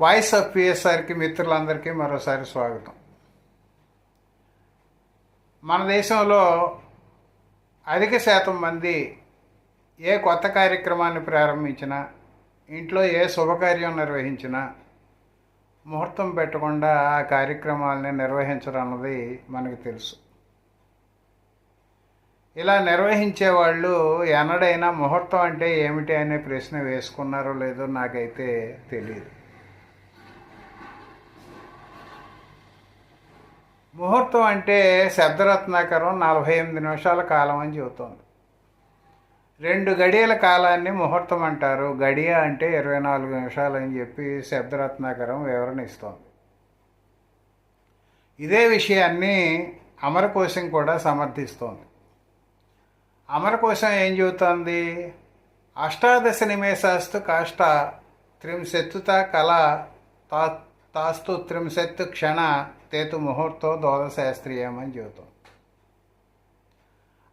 Voice of పిఎస్ఆర్కి మిత్రులందరికీ మరోసారి స్వాగతం. మన దేశంలో అధిక శాతం మంది ఏ కొత్త కార్యక్రమాన్ని ప్రారంభించినా ఇంట్లో ఏ శుభకార్యం నిర్వహించినా ముహూర్తం పెట్టకుండా ఆ కార్యక్రమాలని నిర్వహించడం అన్నది మనకు తెలుసు. ఇలా నిర్వహించే వాళ్ళు ఎన్నడైనా ముహూర్తం అంటే ఏమిటి అనే ప్రశ్న వేసుకున్నారో లేదో నాకైతే తెలియదు. ముహూర్తం అంటే శబ్దరత్నాకరం నలభై ఎనిమిది నిమిషాల కాలం అని చెబుతోంది. రెండు గడియల కాలాన్ని ముహూర్తం అంటారు. గడియ అంటే ఇరవై నాలుగు నిమిషాలు అని చెప్పి శబ్దరత్నాకరం వివరణ ఇస్తోంది. ఇదే విషయాన్ని అమరకోశం కూడా సమర్థిస్తోంది. అమరకోశం ఏం చెబుతోంది? అష్టాదశ నిమేషాస్తు కాష్ట త్రింశత్తుత కళ తా తాస్తు త్రింశత్తు క్షణ తేతు ముహూర్తో దోదశాస్త్రీయం అని జీవితం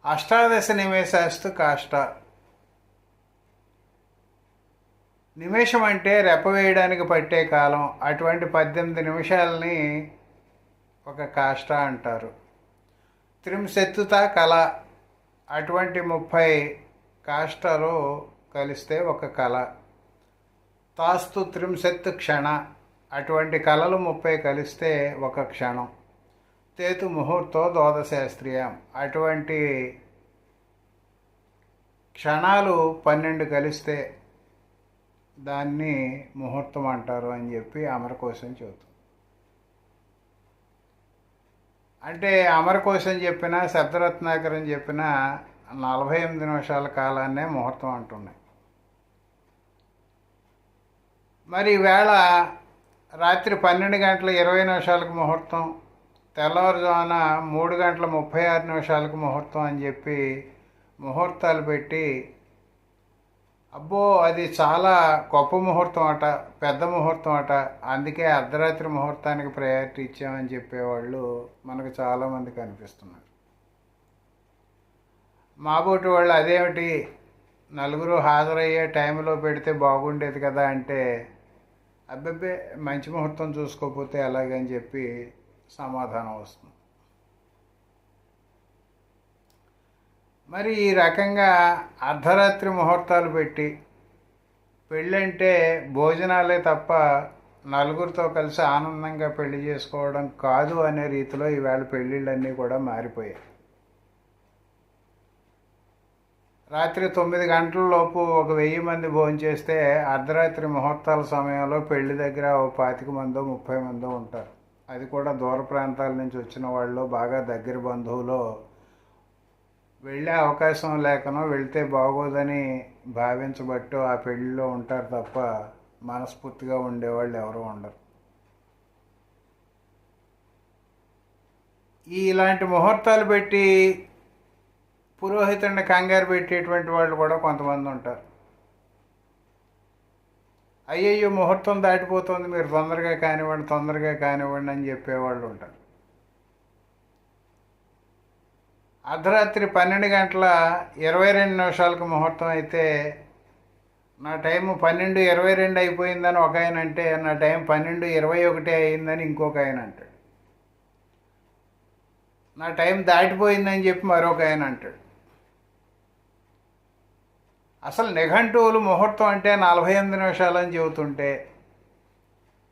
అష్టాదశ నిమేషాస్తు కాష్ట. నిమేషం అంటే రెప్ప వేయడానికి పట్టే కాలం అటువంటి పద్దెనిమిది నిమిషాలని ఒక కాష్ట అంటారు. త్రింశత్తుత కళ అటువంటి ముప్పై కాష్టాలు కలిస్తే ఒక కళ. తాస్తు త్రింశత్తు క్షణ అటువంటి కళలు ముప్పై కలిస్తే ఒక క్షణం. తేతు ముహూర్తో దోదశాస్త్రీయం అటువంటి క్షణాలు పన్నెండు కలిస్తే దాన్ని ముహూర్తం అంటారు అని చెప్పి అమరకోశం చెబుతుంది. అంటే అమరకోశం చెప్పిన శబ్దరత్నాకరం చెప్పిన నలభై ఎనిమిది నిమిషాల కాలాన్నే ముహూర్తం అంటున్నాయి. మరి ఈవేళ రాత్రి పన్నెండు గంటల ఇరవై నిమిషాలకు ముహూర్తం తెల్లవారుజామున మూడు గంటల ముప్పై ఆరు నిమిషాలకు ముహూర్తం అని చెప్పి ముహూర్తాలు పెట్టి అబ్బో అది చాలా గొప్ప ముహూర్తం అట పెద్ద ముహూర్తం అట అందుకే అర్ధరాత్రి ముహూర్తానికి ప్రయారిటీ ఇచ్చామని చెప్పేవాళ్ళు మనకు చాలామంది కనిపిస్తున్నారు. మాబోటి వాళ్ళు అదేమిటి నలుగురు హాజరయ్యే టైంలో పెడితే బాగుండేది కదా అంటే అబ్బబ్బే మంచి ముహూర్తం చూసుకోకపోతే ఎలాగని చెప్పి సమాధానం వస్తుంది. మరి ఈ రకంగా అర్ధరాత్రి ముహూర్తాలు పెట్టి పెళ్ళంటే భోజనాలే తప్ప నలుగురితో కలిసి ఆనందంగా పెళ్ళి చేసుకోవడం కాదు అనే రీతిలో ఈవేళ పెళ్ళిళ్ళన్నీ కూడా మారిపోయాయి. రాత్రి తొమ్మిది గంటల లోపు ఒక వెయ్యి మంది భోంచేస్తే అర్ధరాత్రి ముహూర్తాల సమయంలో పెళ్ళి దగ్గర ఓ పాతిక మందో ముప్పై మందో ఉంటారు. అది కూడా దూర ప్రాంతాల నుంచి వచ్చిన వాళ్ళు బాగా దగ్గర బంధువులో వెళ్ళే అవకాశం లేకనో వెళ్తే బాగోదని భావించబట్టు ఆ పెళ్ళిలో ఉంటారు తప్ప మనస్ఫూర్తిగా ఉండేవాళ్ళు ఎవరూ ఉండరు. ఇలాంటి ముహూర్తాలు పెట్టి పురోహితుడిని కంగారు పెట్టేటువంటి వాళ్ళు కూడా కొంతమంది ఉంటారు. అయ్యయ్యో ముహూర్తం దాటిపోతుంది మీరు తొందరగా కానివ్వండి తొందరగా కానివ్వండి అని చెప్పేవాళ్ళు ఉంటారు. అర్ధరాత్రి పన్నెండు గంటల ఇరవై రెండు నిమిషాలకు ముహూర్తం అయితే నా టైం పన్నెండు ఇరవై రెండు అయిపోయిందని ఒక ఆయన అంటే నా టైం పన్నెండు ఇరవై ఒకటి అయిందని ఇంకొక ఆయన అంటాడు. నా టైం దాటిపోయిందని చెప్పి మరొక ఆయన అంటాడు. అసలు నిఘంటువులు ముహూర్తం అంటే నలభై ఎనిమిది నిమిషాలు అని చెబుతుంటే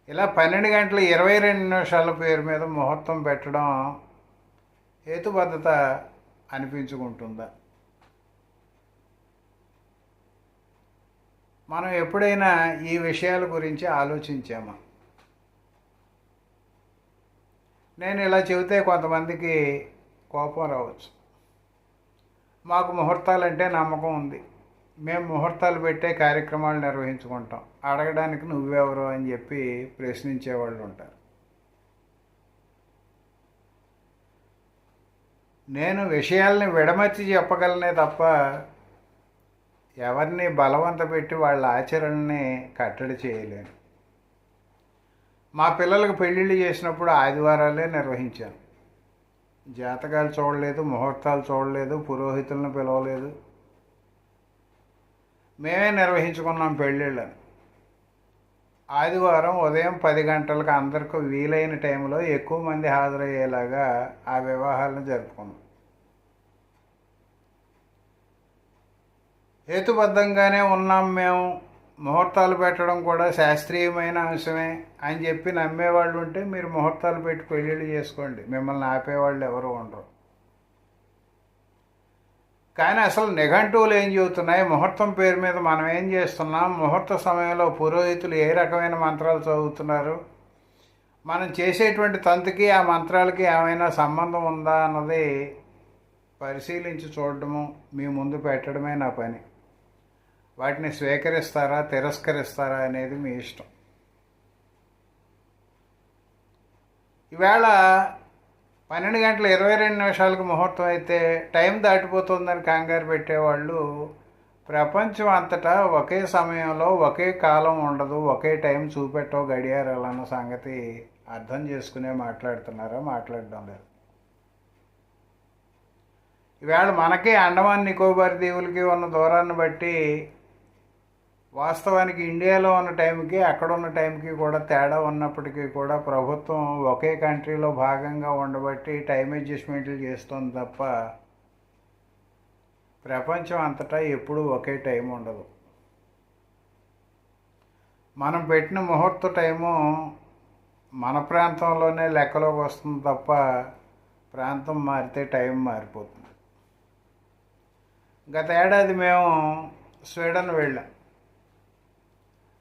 ఇలా పన్నెండు గంటల ఇరవై రెండు నిమిషాల పేరు మీద ముహూర్తం పెట్టడం హేతుబద్ధత అనిపించుకుంటుందా? మనం ఎప్పుడైనా ఈ విషయాల గురించి ఆలోచించామా? నేను ఇలా చెబితే కొంతమందికి కోపం రావచ్చు. మాకు ముహూర్తాలంటే నమ్మకం ఉంది. మేము ముహూర్తాలు పెట్టే కార్యక్రమాలు నిర్వహించుకుంటాం. అడగడానికి నువ్వెవరు అని చెప్పి ప్రశ్నించేవాళ్ళు ఉంటారు. నేను విషయాల్ని విడమర్చి చెప్పగలనే తప్ప ఎవరిని బలవంత పెట్టి వాళ్ళ ఆచరణని కట్టడి చేయలేను. మా పిల్లలకు పెళ్ళిళ్ళు చేసినప్పుడు ఆదివారాలే నిర్వహించాను. జాతకాలు చూడలేదు ముహూర్తాలు చూడలేదు పురోహితులను పిలవలేదు మేమే నిర్వహించుకున్నాం పెళ్ళిళ్ళని ఆదివారం ఉదయం పది గంటలకు అందరికీ వీలైన టైంలో ఎక్కువ మంది హాజరయ్యేలాగా ఆ వివాహాలను జరుపుకున్నాం. హేతుబద్ధంగానే ఉన్నాం మేము. ముహూర్తాలు పెట్టడం కూడా శాస్త్రీయమైన అంశమే అని చెప్పి నమ్మేవాళ్ళు ఉంటే మీరు ముహూర్తాలు పెట్టి పెళ్ళిళ్ళు చేసుకోండి. మిమ్మల్ని ఆపేవాళ్ళు ఎవరు ఉండరు. కానీ అసలు నిఘంటువులు ఏం చెబుతున్నాయి? ముహూర్తం పేరు మీద మనం ఏం చేస్తున్నాం? ముహూర్త సమయంలో పురోహితులు ఏ రకమైన మంత్రాలు చదువుతున్నారు? మనం చేసేటువంటి తంతుకి ఆ మంత్రాలకి ఏమైనా సంబంధం ఉందా అన్నది పరిశీలించి చూడడము మీ ముందు పెట్టడమే నా పని. వాటిని స్వీకరిస్తారా తిరస్కరిస్తారా అనేది మీ ఇష్టం. ఈవేళ పన్నెండు గంటల ఇరవై రెండు నిమిషాలకు ముహూర్తం అయితే టైం దాటిపోతుందని కంగారు పెట్టేవాళ్ళు ప్రపంచం అంతటా ఒకే సమయంలో ఒకే కాలం ఉండదు ఒకే టైం చూపెట్టవు గడియారాలన్న సంగతి అర్థం చేసుకునే మాట్లాడుతున్నారా? మాట్లాడడం లేదు. ఈవేళ మనకి అండమాన్ నికోబార్ దీవులకి ఉన్న దూరాన్ని బట్టి వాస్తవానికి ఇండియాలో ఉన్న టైంకి అక్కడ ఉన్న టైంకి కూడా తేడా ఉన్నప్పటికీ కూడా ప్రభుత్వం ఒకే కంట్రీలో భాగంగా ఉండబట్టి టైం అడ్జస్ట్మెంట్లు చేస్తుంది తప్ప ప్రపంచం అంతటా ఎప్పుడూ ఒకే టైం ఉండదు. మనం పెట్టిన ముహూర్త టైము మన ప్రాంతంలోనే లెక్కలోకి వస్తుంది తప్ప ప్రాంతం మారితే టైం మారిపోతుంది. గత ఏడాది మేము స్వీడన్ వెళ్ళాం.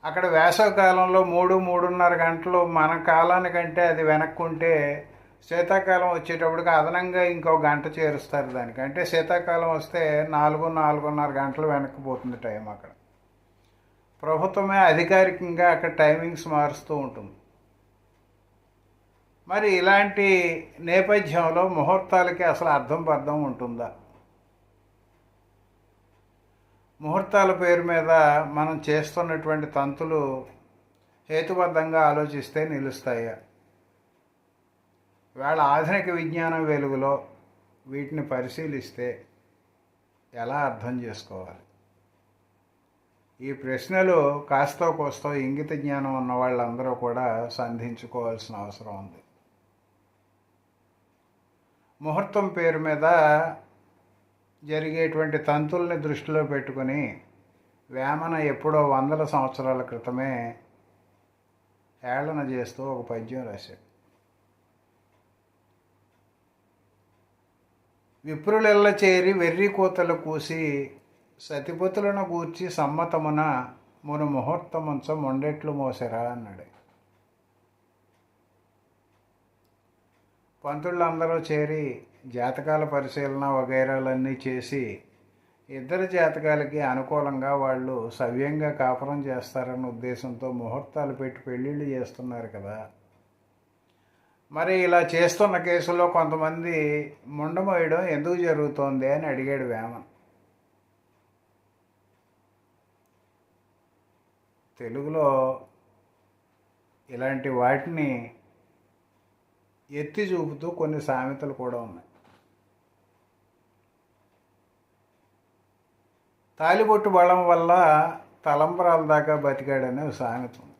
అక్కడ వేసవకాలంలో మూడు మూడున్నర గంటలు మన కాలానికంటే అది వెనక్కుంటే శీతాకాలం వచ్చేటప్పటికి అదనంగా ఇంకో గంట చేరుస్తారు దానికి. అంటే శీతాకాలం వస్తే నాలుగు నాలుగున్నర గంటలు వెనక్కిపోతుంది టైం అక్కడ. ప్రభుత్వమే అధికారికంగా అక్కడ టైమింగ్స్ మారుస్తూ ఉంటుంది. మరి ఇలాంటి నేపథ్యంలో ముహూర్తాలకి అసలు అర్థం పర్థం ఉంటుందా? ముహూర్తాల పేరు మీద మనం చేస్తున్నటువంటి తంతులు హేతుబద్ధంగా ఆలోచిస్తే నిలుస్తాయా. వేళ ఆధునిక విజ్ఞానం వెలుగులో వీటిని పరిశీలిస్తే ఎలా అర్థం చేసుకోవాలి? ఈ ప్రశ్నలు కాస్తో కోస్తో ఇంగిత జ్ఞానం ఉన్న వాళ్ళందరూ కూడా సంధించుకోవాల్సిన అవసరం ఉంది. ముహూర్తం పేరు మీద జరిగేటువంటి తంతుల్ని దృష్టిలో పెట్టుకుని వేమన ఎప్పుడో వందల సంవత్సరాల క్రితమే హేళన చేస్తూ ఒక పద్యం రాశాడు. విప్రులెల్ల చేరి వెర్రి కోతలు కూసి సతిపతులను గూర్చి సమ్మతమున మును ముహూర్తముంచ మొండెట్లు మోసరా అన్నాడు. పంతుళ్ళందరూ చేరి జాతకాల పరిశీలన వగైరాలన్నీ చేసి ఇద్దరు జాతకాలకి అనుకూలంగా వాళ్ళు సవ్యంగా కాపురం చేస్తారన్న ఉద్దేశంతో ముహూర్తాలు పెట్టి పెళ్ళిళ్ళు చేస్తున్నారు కదా. మరి ఇలా చేస్తున్న కేసులో కొంతమంది ముండమోయడం ఎందుకు జరుగుతోంది అని అడిగాడు వేమన్. తెలుగులో ఇలాంటి వాటిని ఎత్తి చూపుతూ కొన్ని సామెతలు కూడా ఉన్నాయి. తాలిబొట్టు బలం వల్ల తలంబరాల దాకా బతికాడనే ఒక సామెత ఉంది.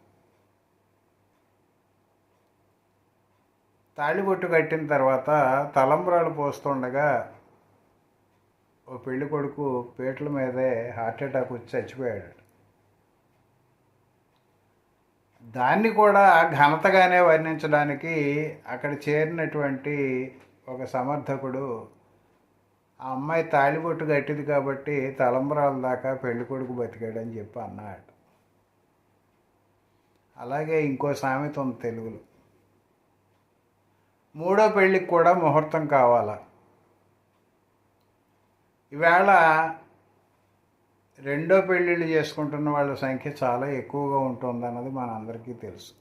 తాళిబొట్టు కట్టిన తర్వాత తలంబరాలు పోస్తుండగా ఓ పెళ్ళి కొడుకు పీటల మీదే హార్ట్ అటాక్ వచ్చి చచ్చిపోయాడు. దాన్ని కూడా ఘనతగానే వర్ణించడానికి అక్కడ చేరినటువంటి ఒక సమర్థకుడు ఆ అమ్మాయి తాళిబొట్టు కట్టింది కాబట్టి తలంబరాల దాకా పెళ్ళి కొడుకు బతికాడని చెప్పి అన్నాడు. అలాగే ఇంకో సామెత ఉంది తెలుగులో. మూడో పెళ్ళికి కూడా ముహూర్తం కావాలా? ఈవేళ రెండో పెళ్ళిళ్ళు చేసుకుంటున్న వాళ్ళ సంఖ్య చాలా ఎక్కువగా ఉంటుందన్నది మనందరికీ తెలుసు.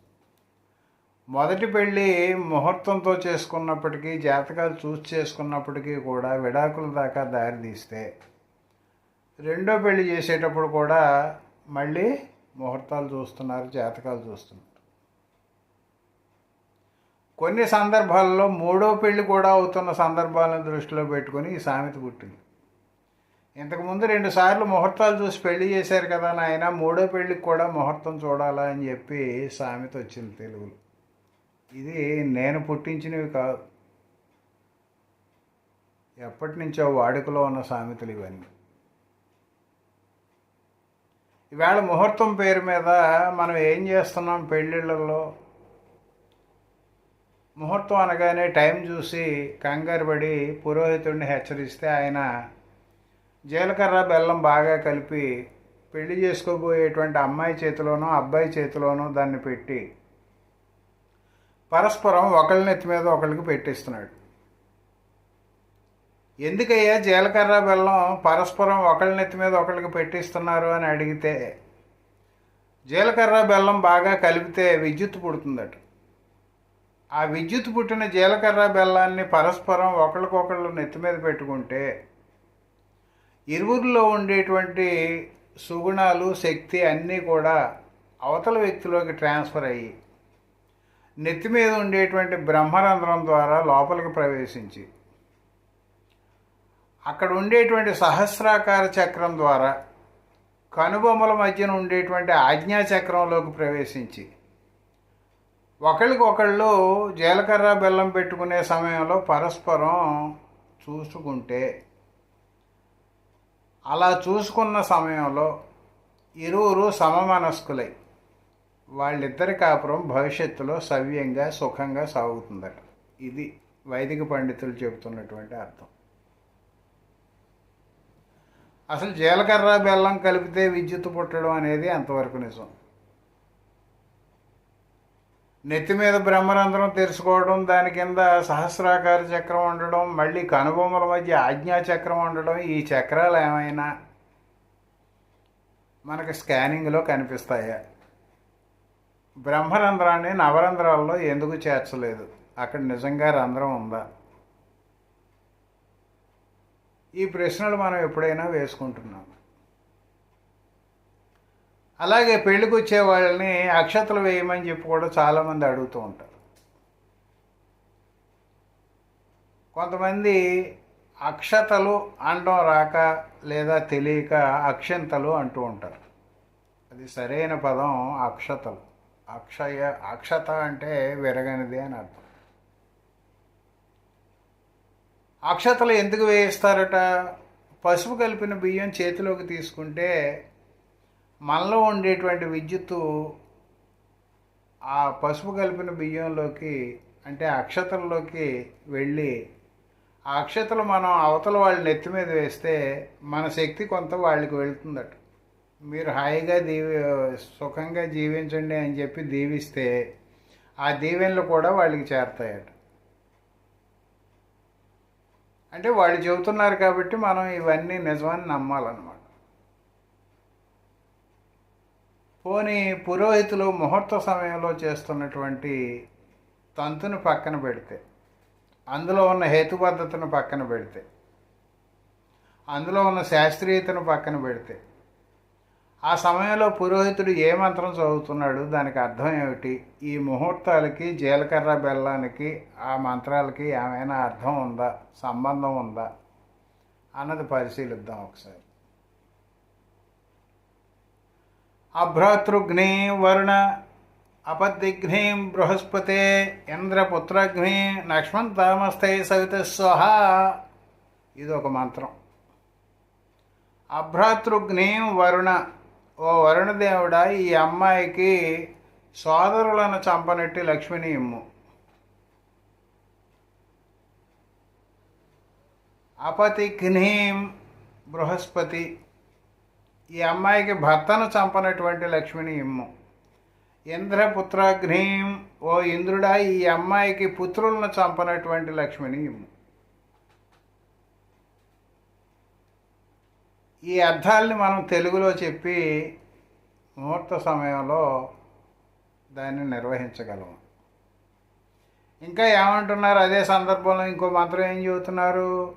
మొదటి పెళ్ళి ముహూర్తంతో చేసుకున్నప్పటికీ జాతకాలు చూసి చేసుకున్నప్పటికీ కూడా విడాకుల దాకా దారి తీస్తే రెండో పెళ్ళి చేసేటప్పుడు కూడా మళ్ళీ ముహూర్తాలు చూస్తున్నారు జాతకాలు చూస్తున్నారు. కొన్ని సందర్భాల్లో మూడో పెళ్ళి కూడా అవుతున్న సందర్భాలను దృష్టిలో పెట్టుకొని ఈ సామెత పుట్టింది. ఇంతకుముందు రెండుసార్లు ముహూర్తాలు చూసి పెళ్ళి చేశారు కదా నాయన మూడో పెళ్ళికి కూడా ముహూర్తం చూడాలా అని చెప్పి సామెత వచ్చింది తెలుగులో. ఇది నేను పుట్టించినవి కాదు. ఎప్పటి నుంచో వాడుకలో ఉన్న సామెతలు ఇవన్నీ. ఈవేళ ముహూర్తం పేరు మీద మనం ఏం చేస్తున్నాం పెళ్ళిళ్ళల్లో? ముహూర్తం అనగానే టైం చూసి కంగారు పడి పురోహితుడిని హెచ్చరిస్తే ఆయన జీలకర్ర బెల్లం బాగా కలిపి పెళ్ళి చేసుకోబోయేటువంటి అమ్మాయి చేతిలోనో అబ్బాయి చేతిలోనో దాన్ని పెట్టి పరస్పరం ఒకళ్ళ నెత్తి మీద ఒకళ్ళకి పెట్టిస్తున్నాడు. ఎందుకయ్యా జీలకర్ర బెల్లం పరస్పరం ఒకళ్ళ నెత్తి మీద ఒకళ్ళకి పెట్టిస్తున్నారు అని అడిగితే జీలకర్ర బెల్లం బాగా కలిపితే విద్యుత్ పుడుతుందట. ఆ విద్యుత్ పుట్టిన జీలకర్ర బెల్లాన్ని పరస్పరం ఒకళ్ళకొకళ్ళు నెత్తి మీద పెట్టుకుంటే ఇరువురిలో ఉండేటువంటి సుగుణాలు శక్తి అన్నీ కూడా అవతల వ్యక్తిలోకి ట్రాన్స్ఫర్ అయ్యి నెత్తి మీద ఉండేటువంటి బ్రహ్మరంధ్రం ద్వారా లోపలికి ప్రవేశించి అక్కడ ఉండేటువంటి సహస్రాకార చక్రం ద్వారా కనుబొమ్మల మధ్యన ఉండేటువంటి ఆజ్ఞా చక్రంలోకి ప్రవేశించి ఒకళ్ళకొకళ్ళు జీలకర్ర బెల్లం పెట్టుకునే సమయంలో పరస్పరం చూసుకుంటే అలా చూసుకున్న సమయంలో ఇరువురు సమమనస్కులై వాళ్ళిద్దరి కాపురం భవిష్యత్తులో సవ్యంగా సుఖంగా సాగుతుందట. ఇది వైదిక పండితులు చెబుతున్నటువంటి అర్థం. అసలు జీలకర్ర బెల్లం కలిపితే విద్యుత్ పుట్టడం అనేది అంతవరకు నిజం? నెత్తి మీద బ్రహ్మరంధ్రం తెరుచుకోవడం దాని కింద సహస్రాకార చక్రం ఉండడం మళ్ళీ కనుబొమ్మల మధ్య ఆజ్ఞా చక్రం ఉండడం ఈ చక్రాలు ఏమైనా మనకు స్కానింగ్లో కనిపిస్తాయా? బ్రహ్మరంధ్రాన్ని నవరంధ్రాల్లో ఎందుకు చేర్చలేదు? అక్కడ నిజంగా రంధ్రం ఉందా? ఈ ప్రశ్నలు మనం ఎప్పుడైనా వేసుకుంటున్నాం. అలాగే పెళ్ళికి వచ్చే వాళ్ళని అక్షతలు వేయమని చెప్పి కూడా చాలామంది అడుగుతూ ఉంటారు. కొంతమంది అక్షతలు అనడం రాక లేదా తెలియక అక్షంతలు అంటూ ఉంటారు. అది సరైన పదం అక్షతలు. అక్షయ అక్షత అంటే విరగనిది అని అర్థం. అక్షతలు ఎందుకు వేయిస్తారట? పసుపు కలిపిన బియ్యం చేతిలోకి తీసుకుంటే మనలో ఉండేటువంటి విద్యుత్తు ఆ పసుపు కలిపిన బియ్యంలోకి అంటే అక్షతల్లోకి వెళ్ళి ఆ అక్షతలు మనం అవతల వాళ్ళ నెత్తి మీద వేస్తే మన శక్తి కొంత వాళ్ళకి వెళ్తుందట. మీరు హాయిగా దీవి సుఖంగా జీవించండి అని చెప్పి దీవిస్తే ఆ దీవెనలు కూడా వాళ్ళకి చేరతాయట. అంటే వాళ్ళు చెబుతున్నారు కాబట్టి మనం ఇవన్నీ నిజమని నమ్మాలన్నమాట. పోనీ పురోహితులు ముహూర్త సమయంలో చేస్తున్నటువంటి తంతును పక్కన పెడితే అందులో ఉన్న హేతుబద్ధతను పక్కన పెడితే అందులో ఉన్న శాస్త్రీయతను పక్కన పెడితే ఆ సమయంలో పురోహితుడు ఏ మంత్రం చదువుతున్నాడు? దానికి అర్థం ఏమిటి? ఈ ముహూర్తాలకి జీలకర్ర బెల్లానికి ఆ మంత్రాలకి ఏమైనా అర్థం ఉందా? సంబంధం ఉందా? అన్నది పరిశీలిద్దాం ఒకసారి. అభ్రాతృఘ్ని వరుణ అపదిఘ్నీం బృహస్పతే ఇంద్రపుత్రఘ్ని లక్ష్మణ్ సవిత స్వహ. ఇది ఒక మంత్రం. అభ్రాతృఘ్నీం వరుణ ఓ వరుణదేవుడా ఈ అమ్మాయికి సోదరులను చంపనట్టి లక్ష్మిని ఇమ్ము. అపతిఘ్నీం బృహస్పతి ఈ అమ్మాయికి భర్తను చంపనటువంటి లక్ష్మిని ఇమ్ము. ఇంద్రపుత్రాగ్నిం ఓ ఇంద్రుడా ఈ అమ్మాయికి పుత్రులను చంపనటువంటి లక్ష్మిని ఇమ్ము. ఈ అర్థాలని మనం తెలుగులో చెప్పి ముహూర్త సమయంలో దాన్ని నిర్వహించగలము. ఇంకా ఏమంటున్నారు? అదే సందర్భంలో ఇంకో మంత్రం ఏం చెబుతున్నారు?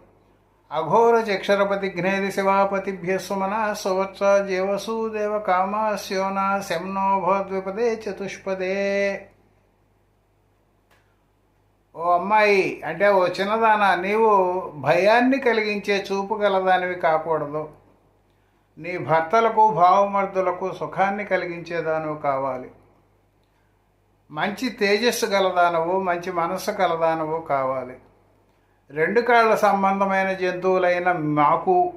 అఘోర చక్షరపతి ఘ్నేది శివాపతిభ్య సుమన సువత్స జీవసు కామ కామాస్యోన శంనో చతుష్పదే. ఓ అమ్మాయి అంటే ఓ చిన్నదాన నీవు భయాన్ని కలిగించే చూపు గలదానివి కాకూడదు. నీ భర్తలకు భావమర్దులకు సుఖాన్ని కలిగించేదాను కావాలి. మంచి తేజస్సు గలదానవు మంచి మనస్సు గలదానవు కావాలి. రెండు కాళ్ళ సంబంధమైన జంతువులైన మాకు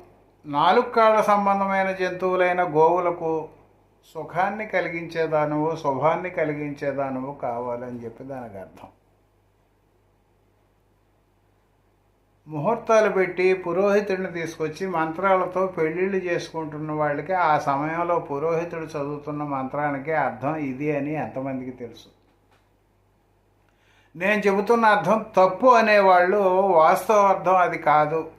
నాలుగు కాళ్ళ సంబంధమైన జంతువులైన గోవులకు సుఖాన్ని కలిగించేదానువు శుభాన్ని కలిగించేదానవు కావాలని చెప్పి దానికి అర్థం. ముహూర్తాలు పెట్టి పురోహితుడిని తీసుకొచ్చి మంత్రాలతో పెళ్ళిళ్ళు చేసుకుంటున్న వాళ్ళకి ఆ సమయంలో పురోహితుడు చదువుతున్న మంత్రానికి అర్థం ఇది అని ఎంతమందికి తెలుసు. నేను చెబుతున్న అర్థం తప్పు అనేవాళ్ళు వాస్తవ అర్థం అది కాదు.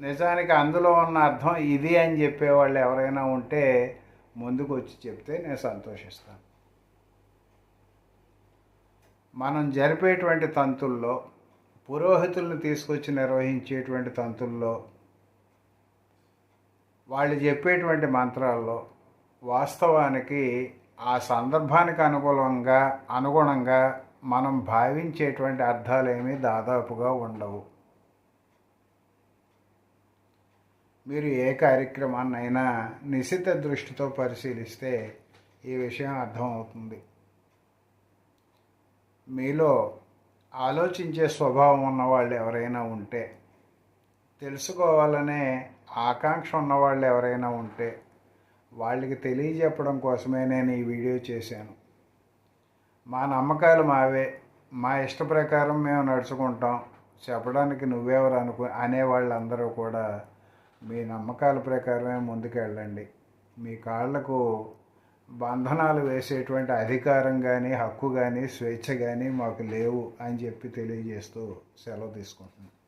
నిజానికి అందులో ఉన్న అర్థం ఇది అని చెప్పేవాళ్ళు ఎవరైనా ఉంటే ముందుకు వచ్చి చెప్తే నేను సంతోషిస్తాను. మనం జరిపేటువంటి తంతుల్లో పురోహితులను తీసుకొచ్చి నిర్వహించేటువంటి తంతుల్లో వాళ్ళు చెప్పేటువంటి మంత్రాల్లో వాస్తవానికి ఆ సందర్భానికి అనుకూలంగా అనుగుణంగా మనం భావించేటువంటి అర్థాలేమీ దాదాపుగా ఉండవు. మీరు ఏ కార్యక్రమాన్నైనా నిశిత దృష్టితో పరిశీలిస్తే ఈ విషయం అర్థమవుతుంది. మీలో ఆలోచించే స్వభావం ఉన్నవాళ్ళు ఎవరైనా ఉంటే తెలుసుకోవాలనే ఆకాంక్ష ఉన్నవాళ్ళు ఎవరైనా ఉంటే వాళ్ళకి తెలియజెప్పడం కోసమే నేను ఈ వీడియో చేశాను. మా నమ్మకాలు మావే. మా ఇష్ట ప్రకారం మేము నడుచుకుంటాం. చెప్పడానికి నువ్వెవరు అనుకు అనేవాళ్ళందరూ కూడా మీ నమ్మకాల ప్రకారమే ముందుకెళ్ళండి. మీ కాళ్ళకు బంధనాలు వేసేటువంటి అధికారం కానీ హక్కు కానీ స్వేచ్ఛ కానీ మాకు లేవు అని చెప్పి తెలియజేస్తూ సెలవు తీసుకుంటున్నాను